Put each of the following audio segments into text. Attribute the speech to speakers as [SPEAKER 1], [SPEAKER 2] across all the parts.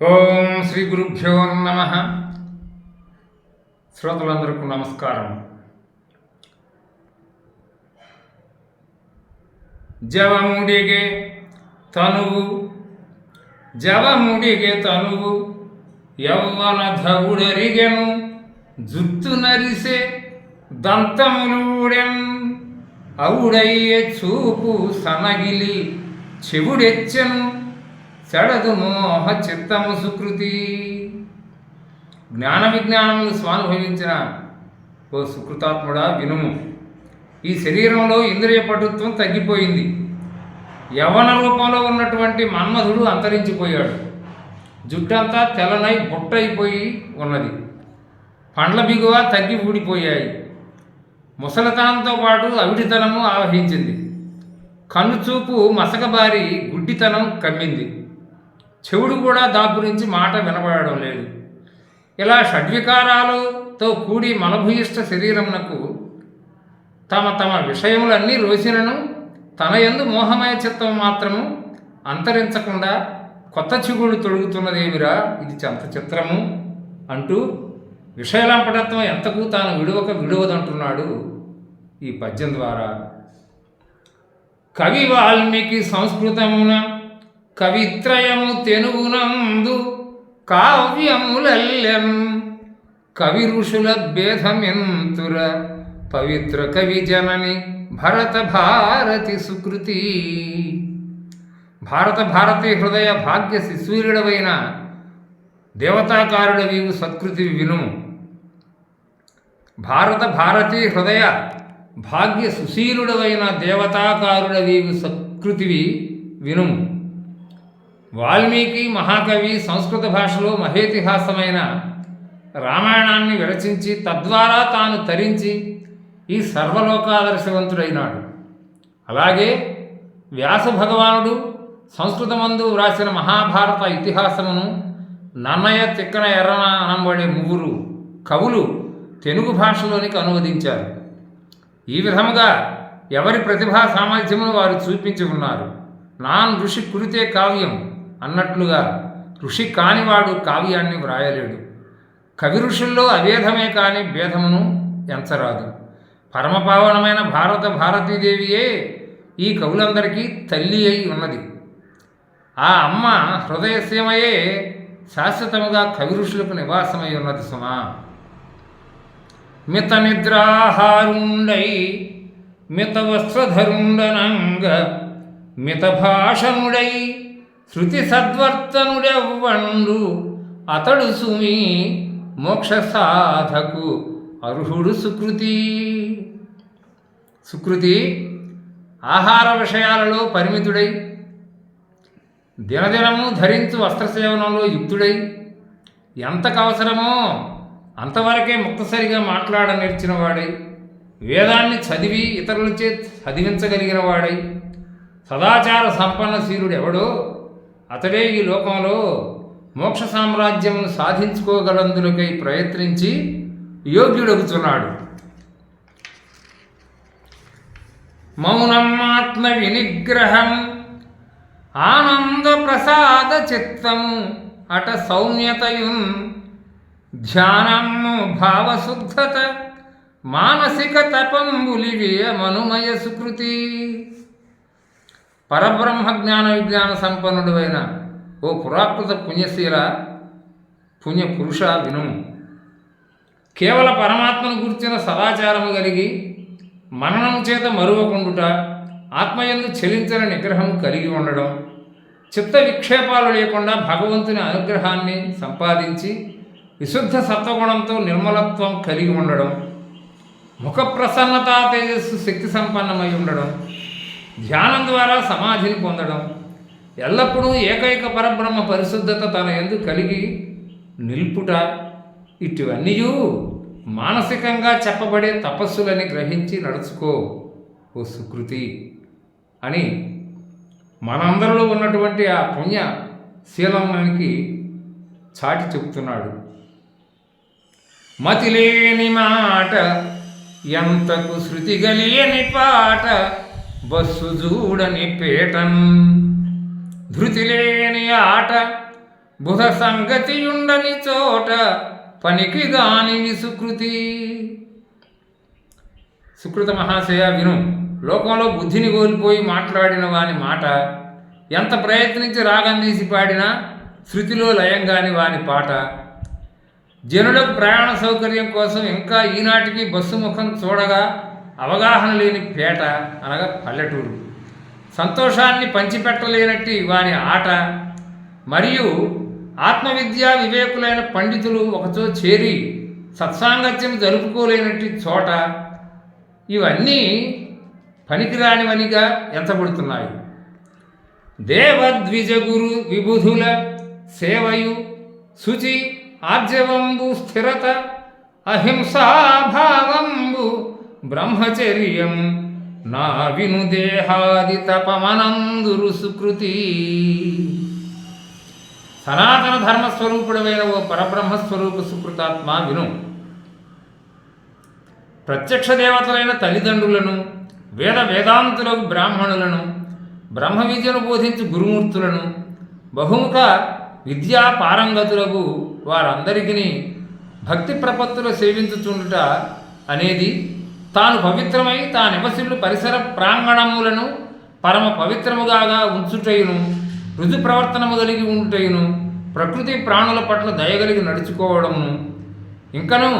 [SPEAKER 1] ఓం శ్రీ గురుభ్యో నమ. శ్రోతలందరికీ నమస్కారం. జవముడిగే తనువు జవముడిగే తనువు యవ్వన ధవుడరిగెను జుత్తు నరిసే దంతములుడెన్ అవుడయ్యే చూపు సనగిలి చెవుడెచ్చెను చెడదు మోహ చిత్తము సుకృతి. జ్ఞాన విజ్ఞానములు స్వానుభవించిన ఓ సుకృతాత్ముడా వినుము. ఈ శరీరంలో ఇంద్రియ పటుత్వం తగ్గిపోయింది. యవన రూపంలో ఉన్నటువంటి మన్మధుడు అంతరించిపోయాడు. జుట్టంతా తెల్లనై బుట్టయిపోయి ఉన్నది. పండ్ల బిగువ తగ్గి ఊడిపోయాయి. ముసలితనంతో పాటు అవిటితనము ఆవహించింది. కన్నుచూపు మసకబారి గుడ్డితనం కమ్మింది. చెవుడు కూడా దాపురించి మాట వినబడడం లేదు. ఇలా షడ్వికారాలతో కూడి మలభూయిష్ట శరీరమునకు తమ తమ విషయములన్నీ రోజులను తన ఎందు మోహమయ చిత్తం మాత్రము అంతరించకుండా కొత్త చిగుళ్ళు తొడుగుతున్నదేమిరా? ఇది చెంత చిత్రము అంటూ విషయలంపటత్వం ఎంతకు తాను విడువక విడువదంటున్నాడు ఈ పద్యం ద్వారా. కవి వాల్మీకి సంస్కృతమున కవిత్రయము తెనుగునందు కావ్యములల్లెం. కవి ఋషుల భేదమెంతుర పవిత్ర కవి జనని భరత భారతి సుకృతి. భారత భారతి హృదయ భాగ్య శిశూరుడవైన దేవతాకారుడవీవు సత్కృతి వినుము. భారత భారతి హృదయ భాగ్య సుశీలుడవైన దేవతాకారుడవీవు సత్కృతివి వినుము. వాల్మీకి మహాకవి సంస్కృత భాషలో మహేతిహాసమైన రామాయణాన్ని విరచించి తద్వారా తాను తరించి ఈ సర్వలోకాదర్శవంతుడైనాడు. అలాగే వ్యాస భగవానుడు సంస్కృతమందు వ్రాసిన మహాభారత ఇతిహాసమును నన్నయ తిక్కన ఎర్రన అనబడే ముగ్గురు కవులు తెలుగు భాషలోనికి అనువదించారు. ఈ విధముగా ఎవరి ప్రతిభా సామర్థ్యమును వారు చూపించి ఉన్నారు. నాన్ ఋషి కురితే కావ్యం అన్నట్లుగా ఋషి కానివాడు కావ్యాన్ని వ్రాయలేడు. కవి ఋషుల్లో అభేదమే కాని భేదమును ఎంచరాదు. పరమపావనమైన భారత భారతీదేవియే ఈ కవులందరికీ తల్లి అయి ఉన్నది. ఆ అమ్మ హృదయసీమయే శాశ్వతముగా కవి ఋషులకు నివాసమై ఉన్నది సుమా. మిత నిద్రాహారుండై మిత వస్త్రధరుండనంగ మిత భాషముడై శృతి సద్వర్తనుడెవ్వండు అతడు సుమి మోక్ష సాధకు అర్హుడు సుకృతి. సుకృతి ఆహార విషయాలలో పరిమితుడై దినదినము ధరించు వస్త్రసేవనంలో యుక్తుడై ఎంతకు అవసరమో అంతవరకే ముక్తసరిగా మాట్లాడ నేర్చిన వాడై వేదాన్ని చదివి ఇతరులచే చదివించగలిగిన వాడై సదాచార సంపన్నశీలుడు ఎవడో అతడే ఈ లోకంలో మోక్ష సామ్రాజ్యం సాధించుకోగలందులకై ప్రయత్నించి యోగ్యుడగుతున్నాడు మౌనం ఆత్మ వినిగ్రహం ఆనంద ప్రసాద చిత్తము అట సౌమ్యతయున్ ధ్యానము భావశుద్ధత మానసిక తపంబులివియ మనుమయ సుకృతి. పరబ్రహ్మ జ్ఞాన విజ్ఞాన సంపన్నుడైన ఓ పురాకృత పుణ్యశీల పుణ్య పురుష వినుము. కేవల పరమాత్మను గుర్చిన సదాచారము కలిగి మననం చేత మరువకుండుట ఆత్మయందు చెలించని నిగ్రహం కలిగి ఉండడం చిత్త విక్షేపాలు లేకుండా భగవంతుని అనుగ్రహాన్ని సంపాదించి విశుద్ధ సత్వగుణంతో నిర్మలత్వం కలిగి ఉండడం ముఖ ప్రసన్నత తేజస్సు శక్తి సంపన్నమై ఉండడం ధ్యానం ద్వారా సమాధిని పొందడం ఎల్లప్పుడూ ఏకైక పరబ్రహ్మ పరిశుద్ధత తన ఎందు కలిగి నిల్పుట ఇటువన్నీ మానసికంగా చెప్పబడే తపస్సులని గ్రహించి నడుచుకో ఓ సుకృతి అని మనందరిలో ఉన్నటువంటి ఆ పుణ్య శీలమునికి చాటి చెబుతున్నాడు. మతిలేని మాట ఎంతకు శృతి గలియని పాట బస్సు చూడని పేటన్ ధృతిలేని ఆట బుధ సంగతియుండని చోట పనికి గాని సుకృతి. సుకృత మహాశయ విను. లోకంలో బుద్ధిని కోల్పోయి మాట్లాడిన వాని మాట ఎంత ప్రయత్నించి రాగం తీసి పాడినా శృతిలో లయం కాని వాని పాట. జనులకు ప్రయాణ సౌకర్యం కోసం ఇంకా ఈనాటికి బస్సు ముఖం చూడగా అవగాహన లేని పేట అనగా పల్లెటూరు. సంతోషాన్ని పంచిపెట్టలేనట్టి వాని ఆట మరియు ఆత్మవిద్యా వివేకులైన పండితులు ఒకచో చేరి సత్సాంగత్యం జరుపుకోలేనట్టి చోట ఇవన్నీ పనికిరానివనిగా ఎంచబడుతున్నాయి. దేవద్విజగురు విబుధుల సేవయు శుచి ఆర్జవంబు స్థిరత అహింసాభావంబు బ్రహ్మచర్యం నా విను దేహాది తపమనందురు సుకృతి. సనాతన ధర్మస్వరూపుడమైన ఓ పరబ్రహ్మస్వరూప సుకృతాత్మ విను. ప్రత్యక్ష దేవతలైన తల్లిదండ్రులను వేద వేదాంతులకు బ్రాహ్మణులను బ్రహ్మ విద్యను బోధించు గురుమూర్తులను బహుముఖ విద్యా పారంగతులకు వారందరికీ భక్తి ప్రపత్తులు సేవించుచుండుట అనేది తాను పవిత్రమై తా నివసిల్లు పరిసర ప్రాంగణములను పరమ పవిత్రముగాగా ఉంచుటయును రుజు ప్రవర్తనము కలిగి ఉంటయును ప్రకృతి ప్రాణుల పట్ల దయగలిగి నడుచుకోవడమును ఇంకను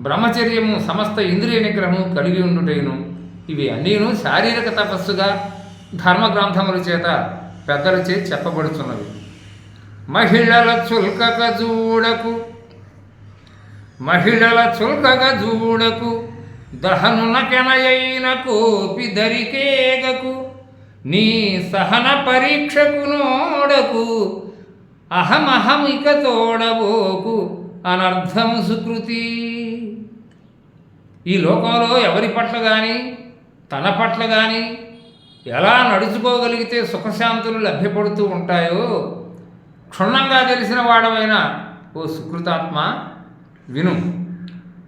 [SPEAKER 1] బ్రహ్మచర్యము సమస్త ఇంద్రియ నిగ్రహము కలిగి ఉండుటయును ఇవి అన్నీను శారీరక తపస్సుగా ధర్మ గ్రంథముల చేత పెద్దలచే చెప్పబడుతున్నవి మహిళల చుల్కక జూడకు మహిళల చుల్కక జూడకు దహనున కెనయైన కోపి దరికేగకు నీ సహన పరీక్షకు నోడకు అహమహమిక తోడబోకు అనర్థం సుకృతి. ఈ లోకంలో ఎవరి పట్ల కానీ తన పట్ల కానీ ఎలా నడుచుకోగలిగితే సుఖశాంతులు లభ్యపడుతూ ఉంటాయో క్షుణ్ణంగా తెలిసిన వాడవైన ఓ సుకృతాత్మ విను.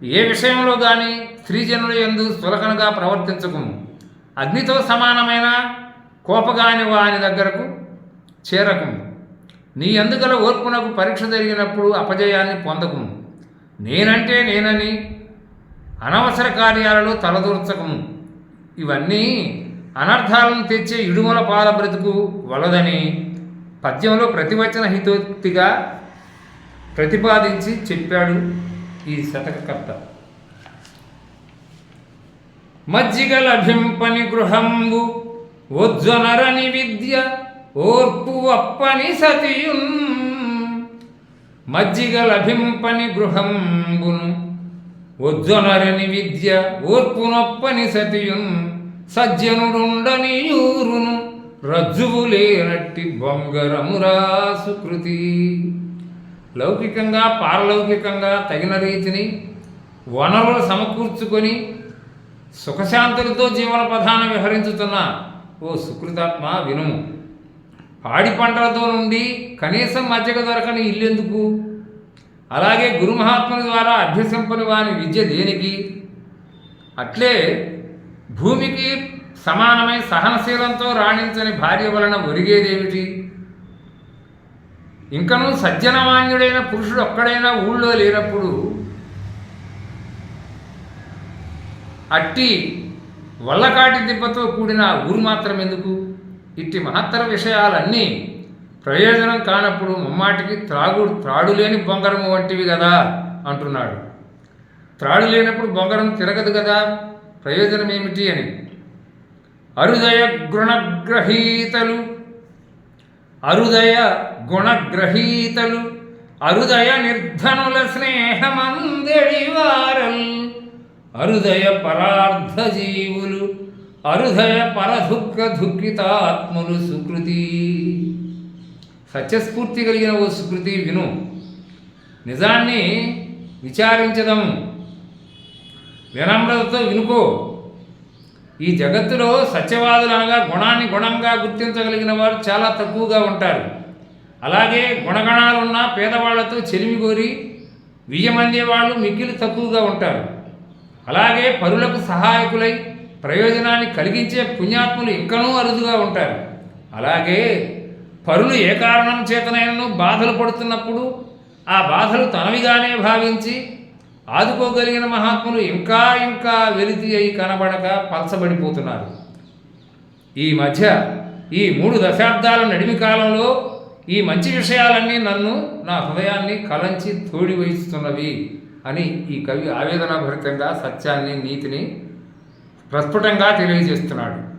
[SPEAKER 1] ఏ విషయంలో కానీ స్త్రీజనుల ఎందు సులకనగా ప్రవర్తించకుము. అగ్నితో సమానమైన కోపగాని వాని దగ్గరకు చేరకుము. నీ ఎందుకల ఓర్పునకు పరీక్ష జరిగినప్పుడు అపజయాన్ని పొందకుము. నేనంటే నేనని అనవసర కార్యాలలో తలదూర్చకము. ఇవన్నీ అనర్థాలను తెచ్చే ఇడుమల పాల బ్రతుకు వలదని పద్యంలో ప్రతివచన హితోక్తిగా ప్రతిపాదించి చెప్పాడు ఈ శతకకర్త. మజ్జిగ లభింపని గృహంబు ఉజ్వనరని విద్య ఓర్పు అప్పని సతియున్. మజ్జిగ లభింపని గృహంబును ఒజ్జొనరని విద్య ఓర్పునొప్పని సతియున్. సజ్జనుడుండని యూరును రజ్జువులేనట్టి బొంగరమురా సుకృతి లౌకికంగా పారలౌకికంగా తగిన రీతిని వనరులు సమకూర్చుకొని సుఖశాంతులతో జీవన ప్రధానం విహరించుతున్న ఓ సుకృతాత్మ వినుము పాడి పంటలతో నుండి కనీసం మజ్జిగ దొరకని ఇల్లెందుకు అలాగే గురుమహాత్ముని ద్వారా అభ్యసింపని వాని విద్య దేనికి? అట్లే భూమికి సమానమై సహనశీలంతో రాణించని భార్య వలన ఒరిగేదేమిటి? ఇంకనూ సజ్జనమాన్యుడైన పురుషుడు ఒక్కడైనా ఊళ్ళో లేనప్పుడు అట్టి వల్లకాటి దిబ్బతో కూడిన ఊరు మాత్రం ఎందుకు ఇట్టి మహత్తర విషయాలన్నీ ప్రయోజనం కానప్పుడు ముమ్మాటికి త్రాగు త్రాడు లేని బొంగరము వంటివి కదా అంటున్నాడు. త్రాడు లేనప్పుడు బొంగరం తిరగదు కదా ప్రయోజనం ఏమిటి అని? అరుదయ గుణగ్రహీతలు అరుదయ గుణగ్రహీతలు అరుదయ నిర్ధనుల స్నేహమందడివారల్. అరుదయ పరార్థ జీవులు అరుదయ పరదుఃఖ దుఃఖితాత్ములు సుకృతి. సత్యస్ఫూర్తి కలిగిన ఓ సుకృతి విను. నిజాన్ని విచారించడం వినమ్రతతో వినుకో. ఈ జగత్తులో సత్యవాదులు అనగా గుణాన్ని గుణంగా గుర్తించగలిగిన వారు చాలా తక్కువగా ఉంటారు. అలాగే గుణగణాలున్న పేదవాళ్ళతో చెలిమిగోరి కోరి వాళ్ళు మిక్కిలి తక్కువగా ఉంటారు. అలాగే పరులకు సహాయకులై ప్రయోజనాన్ని కలిగించే పుణ్యాత్ములు ఇంకనూ అరుదుగా ఉంటారు. అలాగే పరులు ఏ కారణం చేతనైనను బాధలు పడుతున్నప్పుడు ఆ బాధలు తనవిగానే భావించి ఆదుకోగలిగిన మహాత్ములు ఇంకా ఇంకా వెలితి అయి కనబడక పలసబడిపోతున్నారు. ఈ మధ్య ఈ మూడు దశాబ్దాల నడిమి కాలంలో ఈ మంచి విషయాలన్నీ నన్ను నా హృదయాన్ని కలంచి తోడి వహిస్తున్నవి అని ఈ కవి ఆవేదనాభరితంగా సత్యాన్ని నీతిని ప్రస్ఫుటంగా తెలియజేస్తున్నాడు.